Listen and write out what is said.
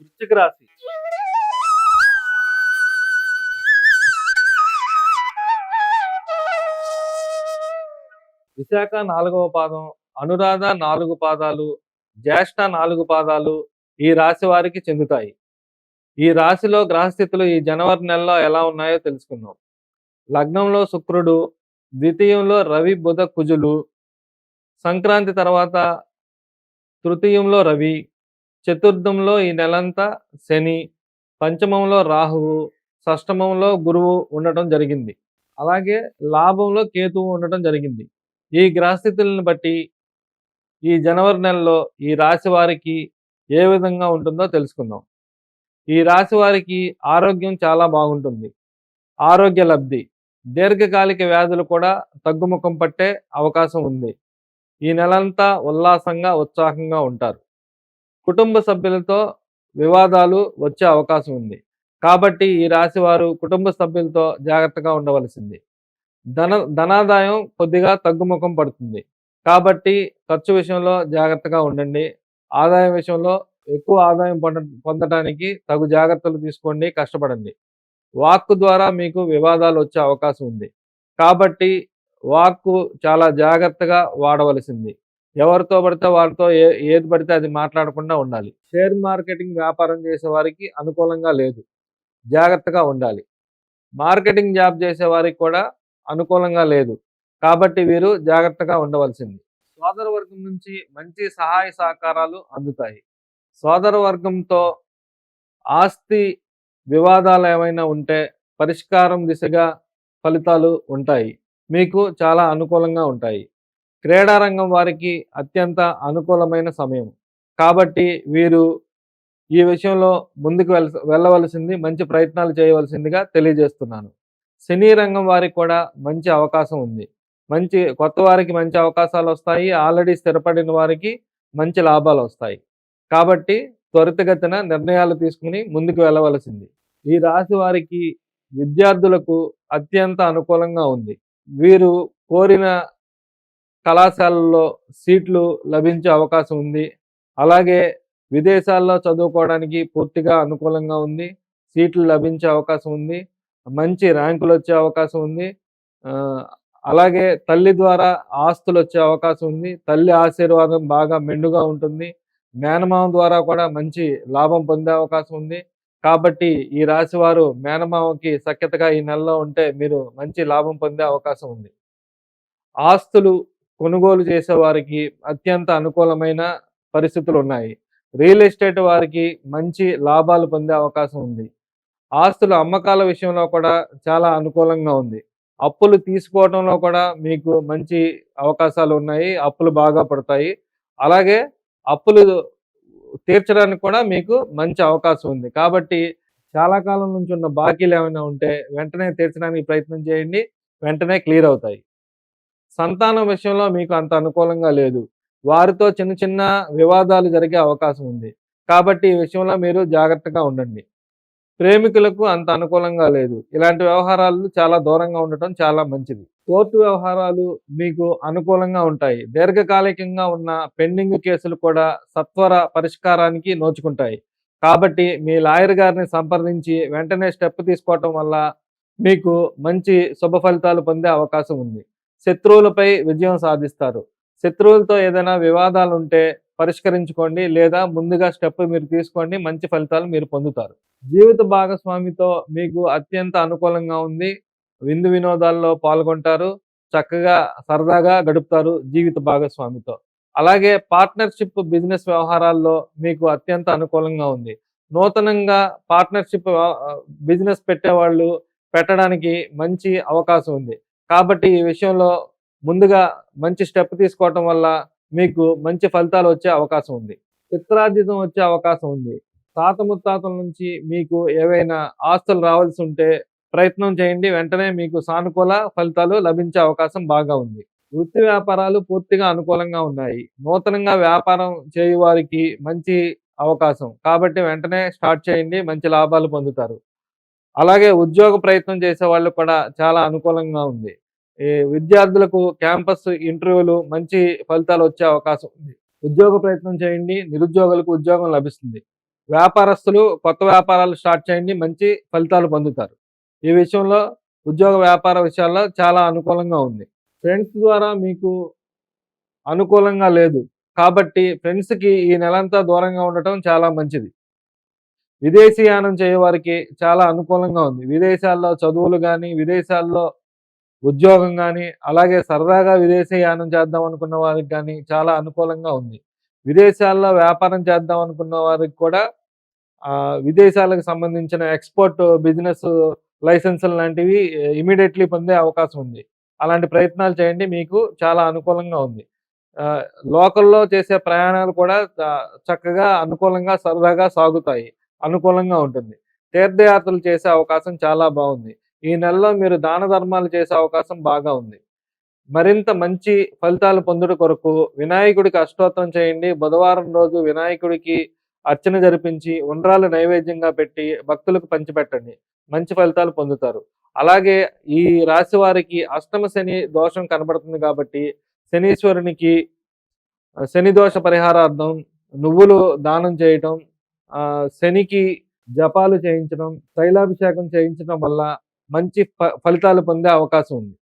వృశ్చిక రాశి. విశాఖ నాలుగవ పాదం అనురాధ నాలుగు పాదాలు జ్యేష్ఠ నాలుగు పాదాలు ఈ రాశి వారికి చెందుతాయి. ఈ రాశిలో గ్రహస్థితులు ఈ జనవరి నెలలో ఎలా ఉన్నాయో తెలుసుకుందాం. లగ్నంలో శుక్రుడు ద్వితీయంలో రవి బుధ కుజులు సంక్రాంతి తర్వాత తృతీయంలో రవి చతుర్థంలో ఈ నెలంతా శని పంచమంలో రాహువు షష్టమంలో గురువు ఉండటం జరిగింది. అలాగే లాభంలో కేతువు ఉండటం జరిగింది. ఈ గ్రహస్థితులను బట్టి ఈ జనవరి నెలలో ఈ రాశి వారికి ఏ విధంగా ఉంటుందో తెలుసుకుందాం. ఈ రాశి వారికి ఆరోగ్యం చాలా బాగుంటుంది. ఆరోగ్య లబ్ధి దీర్ఘకాలిక వ్యాధులు కూడా తగ్గుముఖం పట్టే అవకాశం ఉంది. ఈ నెలంతా ఉల్లాసంగా ఉత్సాహంగా ఉంటారు. కుటుంబ సభ్యులతో వివాదాలు వచ్చే అవకాశం ఉంది. కాబట్టి ఈ రాశి వారు కుటుంబ సభ్యులతో జాగ్రత్తగా ఉండవలసింది. ధన ధనాదాయం కొద్దిగా తగ్గుముఖం పడుతుంది. కాబట్టి ఖర్చు విషయంలో జాగ్రత్తగా ఉండండి. ఆదాయం విషయంలో ఎక్కువ ఆదాయం పొంద పొందడానికి తగు జాగ్రత్తలు తీసుకోండి కష్టపడండి. వాక్కు ద్వారా మీకు వివాదాలు వచ్చే అవకాశం ఉంది. కాబట్టి వాక్కు చాలా జాగ్రత్తగా వాడవలసింది. ఎవరితో పడితే వారితో ఏ ఏది పడితే అది మాట్లాడకుండా ఉండాలి. షేర్ మార్కెటింగ్ వ్యాపారం చేసే వారికి అనుకూలంగా లేదు. జాగ్రత్తగా ఉండాలి. మార్కెటింగ్ జాబ్ చేసే వారికి కూడా అనుకూలంగా లేదు. కాబట్టి వీరు జాగ్రత్తగా ఉండవలసింది. సోదర వర్గం నుంచి మంచి సహాయ సహకారాలు అందుతాయి. సోదర వర్గంతో ఆస్తి వివాదాలు ఏమైనా ఉంటే పరిష్కారం దిశగా ఫలితాలు ఉంటాయి. మీకు చాలా అనుకూలంగా ఉంటాయి. క్రీడారంగం వారికి అత్యంత అనుకూలమైన సమయం. కాబట్టి వీరు ఈ విషయంలో ముందుకు వెళ్ వెళ్ళవలసింది మంచి ప్రయత్నాలు చేయవలసిందిగా తెలియజేస్తున్నాను. సినీ రంగం వారికి కూడా మంచి అవకాశం ఉంది. మంచి కొత్త వారికి మంచి అవకాశాలు వస్తాయి. ఆల్రెడీ స్థిరపడిన వారికి మంచి లాభాలు వస్తాయి. కాబట్టి త్వరితగతిన నిర్ణయాలు తీసుకుని ముందుకు వెళ్ళవలసింది. ఈ రాశి వారికి విద్యార్థులకు అత్యంత అనుకూలంగా ఉంది. వీరు కోరిన కళాశాలల్లో సీట్లు లభించే అవకాశం ఉంది. అలాగే విదేశాల్లో చదువుకోవడానికి పూర్తిగా అనుకూలంగా ఉంది. సీట్లు లభించే అవకాశం ఉంది. మంచి ర్యాంకులు వచ్చే అవకాశం ఉంది. అలాగే తల్లి ద్వారా ఆస్తులు వచ్చే అవకాశం ఉంది. తల్లి ఆశీర్వాదం బాగా మెండుగా ఉంటుంది. మేనమామ ద్వారా కూడా మంచి లాభం పొందే అవకాశం ఉంది. కాబట్టి ఈ రాశి వారు మేనమామకి సఖ్యతగా ఈ నెలలో ఉంటే మీరు మంచి లాభం పొందే అవకాశం ఉంది. ఆస్తులు కొనుగోలు చేసే వారికి అత్యంత అనుకూలమైన పరిస్థితులు ఉన్నాయి రియల్ ఎస్టేట్ వారికి మంచి లాభాలు పొందే అవకాశం ఉంది. ఆస్తుల అమ్మకాల విషయంలో కూడా చాలా అనుకూలంగా ఉంది. అప్పులు తీసుకోవడంలో కూడా మీకు మంచి అవకాశాలు ఉన్నాయి. అప్పులు బాగా పడతాయి. అలాగే అప్పులు తీర్చడానికి కూడా మీకు మంచి అవకాశం ఉంది. కాబట్టి చాలా కాలం నుంచి ఉన్న బాకీలు ఏమైనా ఉంటే వెంటనే తీర్చడానికి ప్రయత్నం చేయండి. వెంటనే క్లియర్ అవుతాయి. సంతానం విషయంలో మీకు అంత అనుకూలంగా లేదు. వారితో చిన్న చిన్న వివాదాలు జరిగే అవకాశం ఉంది. కాబట్టి ఈ విషయంలో మీరు జాగ్రత్తగా ఉండండి. ప్రేమికులకు అంత అనుకూలంగా లేదు. ఇలాంటి వ్యవహారాలు చాలా దూరంగా ఉండటం చాలా మంచిది. కోర్టు వ్యవహారాలు మీకు అనుకూలంగా ఉంటాయి. దీర్ఘకాలికంగా ఉన్న పెండింగ్ కేసులు కూడా సత్వర పరిష్కారానికి నోచుకుంటాయి. కాబట్టి మీ లాయర్ గారిని సంప్రదించి వెంటనే స్టెప్ తీసుకోవటం వల్ల మీకు మంచి శుభ ఫలితాలు పొందే అవకాశం ఉంది. శత్రువులపై విజయం సాధిస్తారు. శత్రువులతో ఏదైనా వివాదాలు ఉంటే పరిష్కరించుకోండి లేదా ముందుగా స్టెప్ మీరు తీసుకోండి మంచి ఫలితాలు మీరు పొందుతారు. జీవిత భాగస్వామితో మీకు అత్యంత అనుకూలంగా ఉంది. విందు వినోదాల్లో పాల్గొంటారు. చక్కగా సరదాగా గడుపుతారు జీవిత భాగస్వామితో. అలాగే పార్ట్నర్షిప్ బిజినెస్ వ్యవహారాల్లో మీకు అత్యంత అనుకూలంగా ఉంది. నూతనంగా పార్ట్నర్షిప్ బిజినెస్ పెట్టేవాళ్ళు పెట్టడానికి మంచి అవకాశం ఉంది. కాబట్టి ఈ విషయంలో ముందుగా మంచి స్టెప్ తీసుకోవటం వల్ల మీకు మంచి ఫలితాలు వచ్చే అవకాశం ఉంది. పిత్రార్జితం వచ్చే అవకాశం ఉంది. తాత ముత్తాతల నుంచి మీకు ఏవైనా ఆస్తులు రావాల్సి ఉంటే ప్రయత్నం చేయండి. వెంటనే మీకు సానుకూల ఫలితాలు లభించే అవకాశం బాగా ఉంది. వృత్తి వ్యాపారాలు పూర్తిగా అనుకూలంగా ఉన్నాయి. నూతనంగా వ్యాపారం చేయు వారికి మంచి అవకాశం. కాబట్టి వెంటనే స్టార్ట్ చేయండి. మంచి లాభాలు పొందుతారు. అలాగే ఉద్యోగ ప్రయత్నం చేసే వాళ్ళు కూడా చాలా అనుకూలంగా ఉంది. విద్యార్థులకు క్యాంపస్ ఇంటర్వ్యూలు మంచి ఫలితాలు వచ్చే అవకాశం ఉంది. ఉద్యోగ ప్రయత్నం చేయండి నిరుద్యోగులకు ఉద్యోగం లభిస్తుంది. వ్యాపారస్తులు కొత్త వ్యాపారాలు స్టార్ట్ చేయండి మంచి ఫలితాలు పొందుతారు. ఈ విషయంలో ఉద్యోగ వ్యాపార విషయాల్లో చాలా అనుకూలంగా ఉంది. ఫ్రెండ్స్ ద్వారా మీకు అనుకూలంగా లేదు. కాబట్టి ఫ్రెండ్స్కి ఈ నెలంతా దూరంగా ఉండటం చాలా మంచిది. విదేశీయానం చేయవారికి చాలా అనుకూలంగా ఉంది. విదేశాల్లో చదువులు కానీ విదేశాల్లో ఉద్యోగం కానీ అలాగే సరదాగా విదేశీయానం చేద్దాం అనుకున్న వారికి కానీ చాలా అనుకూలంగా ఉంది. విదేశాల్లో వ్యాపారం చేద్దాం అనుకున్న వారికి కూడా విదేశాలకు సంబంధించిన ఎక్స్పోర్ట్ బిజినెస్ లైసెన్సులు లాంటివి ఇమీడియట్లీ పొందే అవకాశం ఉంది. అలాంటి ప్రయత్నాలు చేయండి మీకు చాలా అనుకూలంగా ఉంది. లోకల్లో చేసే ప్రయాణాలు కూడా చ- చక్కగా అనుకూలంగా సరదాగా సాగుతాయి. అనుకూలంగా ఉంటుంది. తీర్థయాత్రలు చేసే అవకాశం చాలా బాగుంది. ఈ నెలలో మీరు దాన ధర్మాలు చేసే అవకాశం బాగా ఉంది. మరింత మంచి ఫలితాలు పొందుట కొరకు వినాయకుడికి అష్టోత్తరం చేయండి. బుధవారం రోజు వినాయకుడికి అర్చన జరిపించి ఉండ్రాలు నైవేద్యంగా పెట్టి భక్తులకు పంచిపెట్టండి. మంచి ఫలితాలు పొందుతారు. అలాగే ఈ రాశి వారికి అష్టమ శని దోషం కనబడుతుంది కాబట్టి శనీశ్వరునికి శని దోష పరిహారార్థం నువ్వులు దానం చేయటం శనికి జపాలు చేయించడం తైలాభిషేకం చేయించడం వల్ల మంచి ఫ- ఫలితాలు పొందే అవకాశం ఉంది.